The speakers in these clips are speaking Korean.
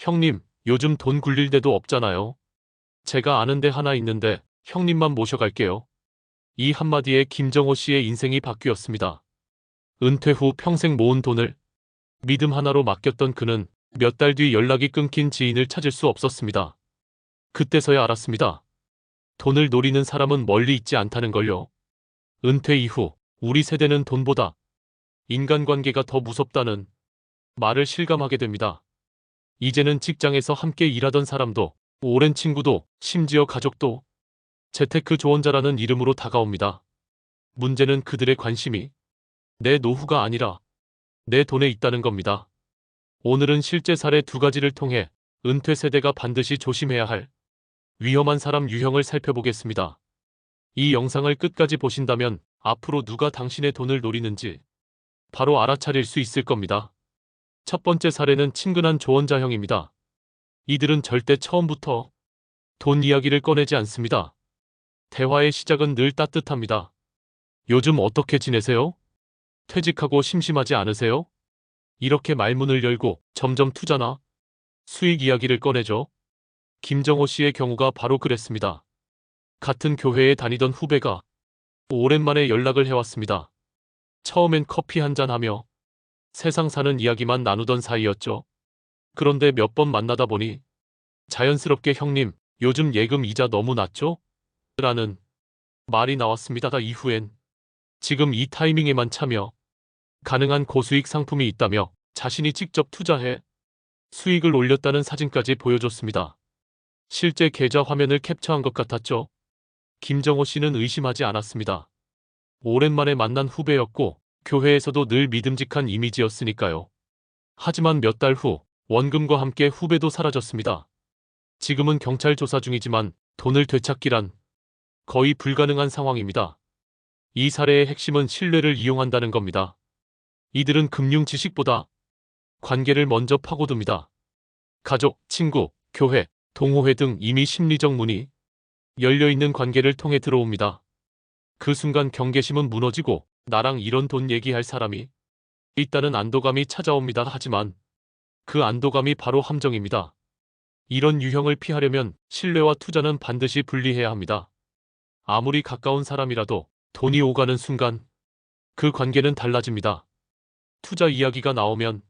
형님, 요즘 돈 굴릴 데도 없잖아요. 제가 아는 데 하나 있는데 형님만 모셔갈게요. 이 한마디에 김정호 씨의 인생이 바뀌었습니다. 은퇴 후 평생 모은 돈을 믿음 하나로 맡겼던 그는 몇 달 뒤 연락이 끊긴 지인을 찾을 수 없었습니다. 그때서야 알았습니다. 돈을 노리는 사람은 멀리 있지 않다는 걸요. 은퇴 이후 우리 세대는 돈보다 인간관계가 더 무섭다는 말을 실감하게 됩니다. 이제는 직장에서 함께 일하던 사람도 오랜 친구도 심지어 가족도 재테크 조언자라는 이름으로 다가옵니다. 문제는 그들의 관심이 내 노후가 아니라 내 돈에 있다는 겁니다. 오늘은 실제 사례 두 가지를 통해 은퇴 세대가 반드시 조심해야 할 위험한 사람 유형을 살펴보겠습니다. 이 영상을 끝까지 보신다면 앞으로 누가 당신의 돈을 노리는지 바로 알아차릴 수 있을 겁니다. 첫 번째 사례는 친근한 조언자형입니다. 이들은 절대 처음부터 돈 이야기를 꺼내지 않습니다. 대화의 시작은 늘 따뜻합니다. 요즘 어떻게 지내세요? 퇴직하고 심심하지 않으세요? 이렇게 말문을 열고 점점 투자나 수익 이야기를 꺼내죠. 김정호 씨의 경우가 바로 그랬습니다. 같은 교회에 다니던 후배가 오랜만에 연락을 해왔습니다. 처음엔 커피 한 잔 하며 세상 사는 이야기만 나누던 사이였죠. 그런데 몇 번 만나다 보니 자연스럽게 형님, 요즘 예금 이자 너무 낮죠? 라는 말이 나왔습니다. 이후엔 지금 이 타이밍에만 참여 가능한 고수익 상품이 있다며 자신이 직접 투자해 수익을 올렸다는 사진까지 보여줬습니다. 실제 계좌 화면을 캡처한 것 같았죠. 김정호 씨는 의심하지 않았습니다. 오랜만에 만난 후배였고 교회에서도 늘 믿음직한 이미지였으니까요. 하지만 몇 달 후 원금과 함께 후배도 사라졌습니다. 지금은 경찰 조사 중이지만 돈을 되찾기란 거의 불가능한 상황입니다. 이 사례의 핵심은 신뢰를 이용한다는 겁니다. 이들은 금융 지식보다 관계를 먼저 파고듭니다. 가족, 친구, 교회, 동호회 등 이미 심리적 문이 열려있는 관계를 통해 들어옵니다. 그 순간 경계심은 무너지고 나랑 이런 돈 얘기할 사람이 있다는 안도감이 찾아옵니다. 하지만 그 안도감이 바로 함정입니다. 이런 유형을 피하려면 신뢰와 투자는 반드시 분리해야 합니다. 아무리 가까운 사람이라도 돈이 오가는 순간 그 관계는 달라집니다. 투자 이야기가 나오면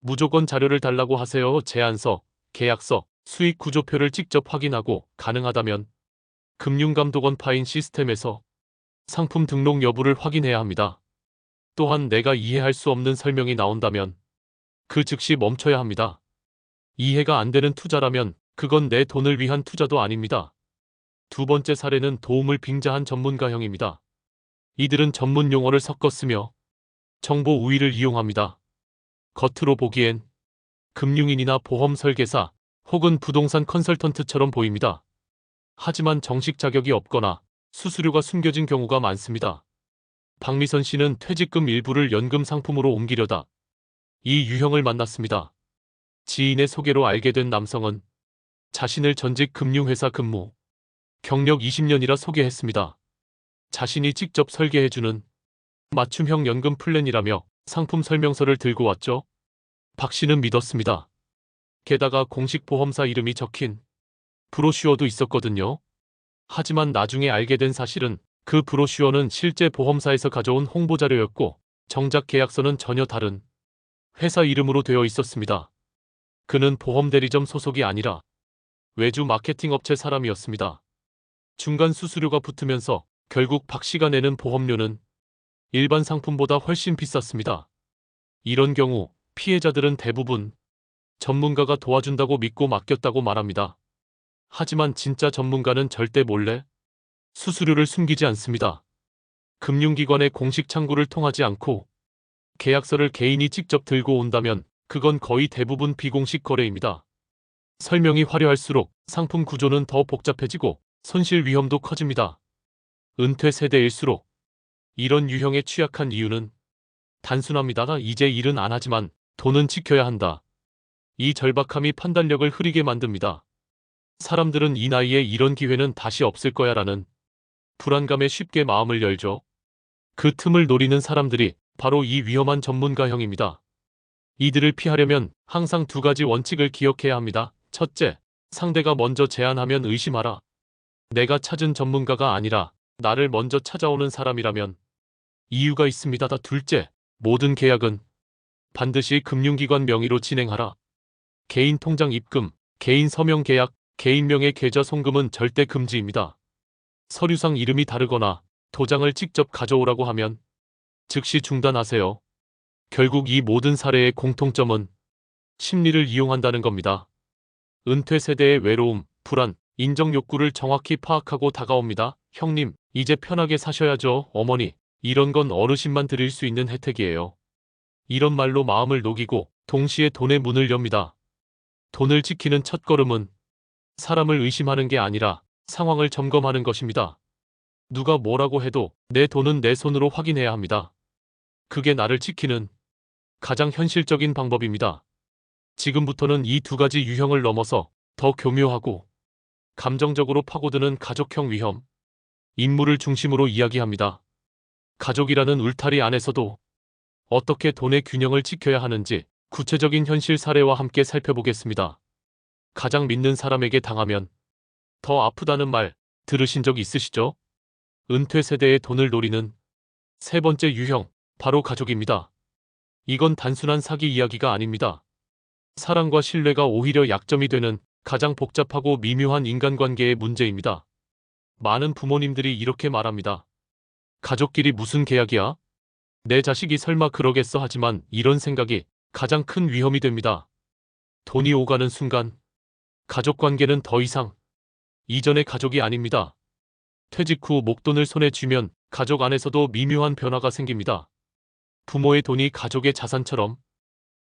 무조건 자료를 달라고 하세요. 제안서, 계약서, 수익 구조표를 직접 확인하고 가능하다면 금융감독원 파인 시스템에서 상품 등록 여부를 확인해야 합니다. 또한 내가 이해할 수 없는 설명이 나온다면 그 즉시 멈춰야 합니다. 이해가 안 되는 투자라면 그건 내 돈을 위한 투자도 아닙니다. 두 번째 사례는 도움을 빙자한 전문가형입니다. 이들은 전문 용어를 섞어 쓰며 정보 우위를 이용합니다. 겉으로 보기엔 금융인이나 보험 설계사 혹은 부동산 컨설턴트처럼 보입니다. 하지만 정식 자격이 없거나 수수료가 숨겨진 경우가 많습니다. 박미선 씨는 퇴직금 일부를 연금 상품으로 옮기려다 이 유형을 만났습니다. 지인의 소개로 알게 된 남성은 자신을 전직 금융회사 근무, 경력 20년이라 소개했습니다. 자신이 직접 설계해주는 맞춤형 연금 플랜이라며 상품 설명서를 들고 왔죠. 박 씨는 믿었습니다. 게다가 공식 보험사 이름이 적힌 브로슈어도 있었거든요. 하지만 나중에 알게 된 사실은 그 브로슈어는 실제 보험사에서 가져온 홍보자료였고 정작 계약서는 전혀 다른 회사 이름으로 되어 있었습니다. 그는 보험 대리점 소속이 아니라 외주 마케팅 업체 사람이었습니다. 중간 수수료가 붙으면서 결국 박 씨가 내는 보험료는 일반 상품보다 훨씬 비쌌습니다. 이런 경우 피해자들은 대부분 전문가가 도와준다고 믿고 맡겼다고 말합니다. 하지만 진짜 전문가는 절대 몰래 수수료를 숨기지 않습니다. 금융기관의 공식 창구를 통하지 않고 계약서를 개인이 직접 들고 온다면 그건 거의 대부분 비공식 거래입니다. 설명이 화려할수록 상품 구조는 더 복잡해지고 손실 위험도 커집니다. 은퇴 세대일수록 이런 유형에 취약한 이유는 단순합니다. 이제 일은 안 하지만 돈은 지켜야 한다. 이 절박함이 판단력을 흐리게 만듭니다. 사람들은 이 나이에 이런 기회는 다시 없을 거야 라는 불안감에 쉽게 마음을 열죠. 그 틈을 노리는 사람들이 바로 이 위험한 전문가형입니다. 이들을 피하려면 항상 두 가지 원칙을 기억해야 합니다. 첫째, 상대가 먼저 제안하면 의심하라. 내가 찾은 전문가가 아니라 나를 먼저 찾아오는 사람이라면 이유가 있습니다. 다 둘째, 모든 계약은 반드시 금융기관 명의로 진행하라. 개인 통장 입금, 개인 서명 계약, 개인 명의 계좌 송금은 절대 금지입니다. 서류상 이름이 다르거나 도장을 직접 가져오라고 하면 즉시 중단하세요. 결국 이 모든 사례의 공통점은 심리를 이용한다는 겁니다. 은퇴 세대의 외로움, 불안, 인정 욕구를 정확히 파악하고 다가옵니다. 형님, 이제 편하게 사셔야죠. 어머니, 이런 건 어르신만 드릴 수 있는 혜택이에요. 이런 말로 마음을 녹이고 동시에 돈의 문을 엽니다. 돈을 지키는 첫 걸음은 사람을 의심하는 게 아니라 상황을 점검하는 것입니다. 누가 뭐라고 해도 내 돈은 내 손으로 확인해야 합니다. 그게 나를 지키는 가장 현실적인 방법입니다. 지금부터는 이 두 가지 유형을 넘어서 더 교묘하고 감정적으로 파고드는 가족형 위험, 인물을 중심으로 이야기합니다. 가족이라는 울타리 안에서도 어떻게 돈의 균형을 지켜야 하는지 구체적인 현실 사례와 함께 살펴보겠습니다. 가장 믿는 사람에게 당하면 더 아프다는 말 들으신 적 있으시죠? 은퇴 세대의 돈을 노리는 세 번째 유형, 바로 가족입니다. 이건 단순한 사기 이야기가 아닙니다. 사랑과 신뢰가 오히려 약점이 되는 가장 복잡하고 미묘한 인간관계의 문제입니다. 많은 부모님들이 이렇게 말합니다. 가족끼리 무슨 계약이야? 내 자식이 설마 그러겠어 하지만 이런 생각이 가장 큰 위험이 됩니다. 돈이 오가는 순간 가족 관계는 더 이상 이전의 가족이 아닙니다. 퇴직 후 목돈을 손에 쥐면 가족 안에서도 미묘한 변화가 생깁니다. 부모의 돈이 가족의 자산처럼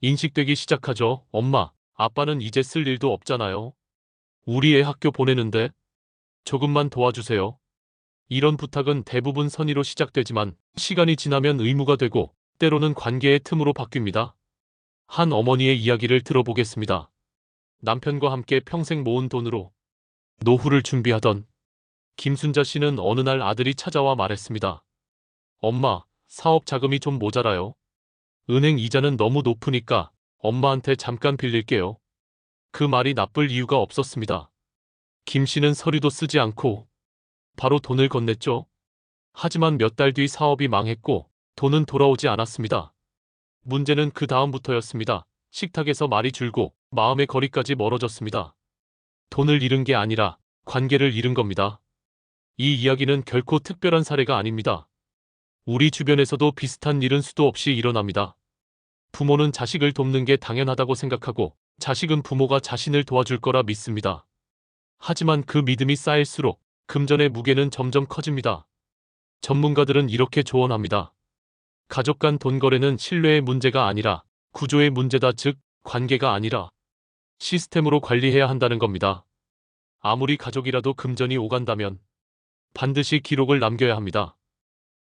인식되기 시작하죠. 엄마, 아빠는 이제 쓸 일도 없잖아요. 우리 애 학교 보내는데 조금만 도와주세요. 이런 부탁은 대부분 선의로 시작되지만 시간이 지나면 의무가 되고 때로는 관계의 틈으로 바뀝니다. 한 어머니의 이야기를 들어보겠습니다. 남편과 함께 평생 모은 돈으로 노후를 준비하던 김순자 씨는 어느 날 아들이 찾아와 말했습니다. 엄마, 사업 자금이 좀 모자라요. 은행 이자는 너무 높으니까 엄마한테 잠깐 빌릴게요. 그 말이 나쁠 이유가 없었습니다. 김 씨는 서류도 쓰지 않고 바로 돈을 건넸죠. 하지만 몇 달 뒤 사업이 망했고 돈은 돌아오지 않았습니다. 문제는 그 다음부터였습니다. 식탁에서 말이 줄고 마음의 거리까지 멀어졌습니다. 돈을 잃은 게 아니라 관계를 잃은 겁니다. 이 이야기는 결코 특별한 사례가 아닙니다. 우리 주변에서도 비슷한 일은 수도 없이 일어납니다. 부모는 자식을 돕는 게 당연하다고 생각하고 자식은 부모가 자신을 도와줄 거라 믿습니다. 하지만 그 믿음이 쌓일수록 금전의 무게는 점점 커집니다. 전문가들은 이렇게 조언합니다. 가족 간 돈 거래는 신뢰의 문제가 아니라 구조의 문제다 즉 관계가 아니라 시스템으로 관리해야 한다는 겁니다. 아무리 가족이라도 금전이 오간다면 반드시 기록을 남겨야 합니다.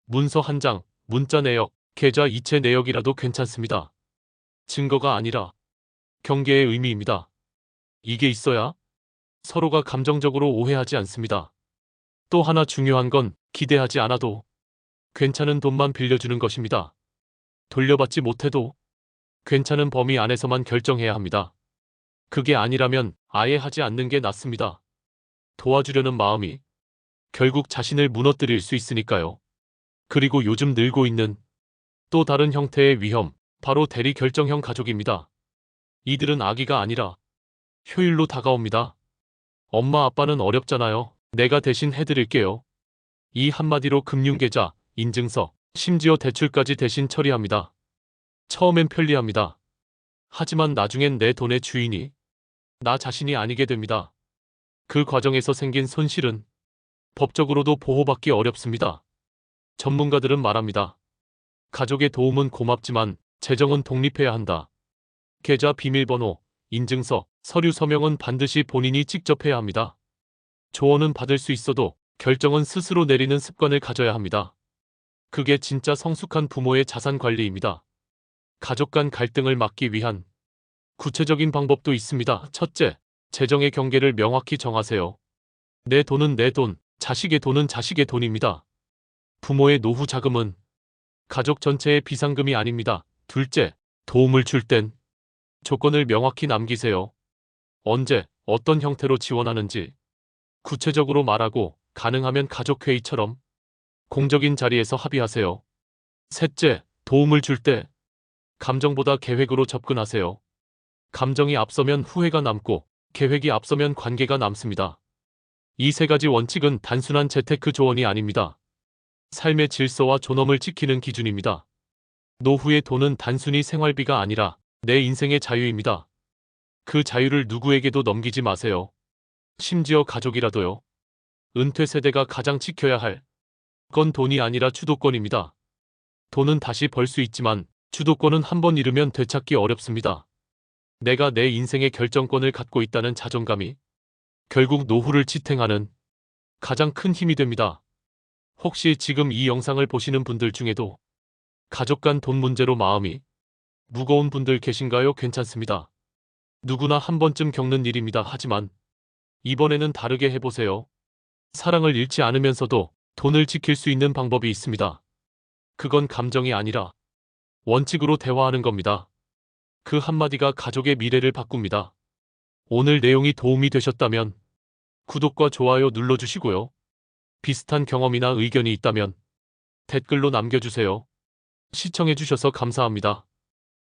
문서 한 장, 문자 내역, 계좌 이체 내역이라도 괜찮습니다. 증거가 아니라 경계의 의미입니다. 이게 있어야 서로가 감정적으로 오해하지 않습니다. 또 하나 중요한 건 기대하지 않아도 괜찮은 돈만 빌려주는 것입니다. 돌려받지 못해도 괜찮은 범위 안에서만 결정해야 합니다. 그게 아니라면 아예 하지 않는 게 낫습니다. 도와주려는 마음이 결국 자신을 무너뜨릴 수 있으니까요. 그리고 요즘 늘고 있는 또 다른 형태의 위험, 바로 대리 결정형 가족입니다. 이들은 아기가 아니라 효율로 다가옵니다. 엄마 아빠는 어렵잖아요. 내가 대신 해드릴게요. 이 한마디로 금융계좌, 인증서, 심지어 대출까지 대신 처리합니다. 처음엔 편리합니다. 하지만 나중엔 내 돈의 주인이 나 자신이 아니게 됩니다. 그 과정에서 생긴 손실은 법적으로도 보호받기 어렵습니다. 전문가들은 말합니다. 가족의 도움은 고맙지만 재정은 독립해야 한다. 계좌 비밀번호, 인증서, 서류 서명은 반드시 본인이 직접 해야 합니다. 조언은 받을 수 있어도 결정은 스스로 내리는 습관을 가져야 합니다. 그게 진짜 성숙한 부모의 자산 관리입니다. 가족 간 갈등을 막기 위한 구체적인 방법도 있습니다. 첫째, 재정의 경계를 명확히 정하세요. 내 돈은 내 돈, 자식의 돈은 자식의 돈입니다. 부모의 노후 자금은 가족 전체의 비상금이 아닙니다. 둘째, 도움을 줄 땐 조건을 명확히 남기세요. 언제, 어떤 형태로 지원하는지 구체적으로 말하고 가능하면 가족회의처럼 공적인 자리에서 합의하세요. 셋째, 도움을 줄 때 감정보다 계획으로 접근하세요. 감정이 앞서면 후회가 남고 계획이 앞서면 관계가 남습니다. 이 세 가지 원칙은 단순한 재테크 조언이 아닙니다. 삶의 질서와 존엄을 지키는 기준입니다. 노후의 돈은 단순히 생활비가 아니라 내 인생의 자유입니다. 그 자유를 누구에게도 넘기지 마세요. 심지어 가족이라도요. 은퇴 세대가 가장 지켜야 할 건 돈이 아니라 주도권입니다. 돈은 다시 벌 수 있지만 주도권은 한번 잃으면 되찾기 어렵습니다. 내가 내 인생의 결정권을 갖고 있다는 자존감이 결국 노후를 지탱하는 가장 큰 힘이 됩니다. 혹시 지금 이 영상을 보시는 분들 중에도 가족 간 돈 문제로 마음이 무거운 분들 계신가요? 괜찮습니다. 누구나 한 번쯤 겪는 일입니다. 하지만 이번에는 다르게 해보세요. 사랑을 잃지 않으면서도 돈을 지킬 수 있는 방법이 있습니다. 그건 감정이 아니라 원칙으로 대화하는 겁니다. 그 한마디가 가족의 미래를 바꿉니다. 오늘 내용이 도움이 되셨다면 구독과 좋아요 눌러주시고요. 비슷한 경험이나 의견이 있다면 댓글로 남겨주세요. 시청해주셔서 감사합니다.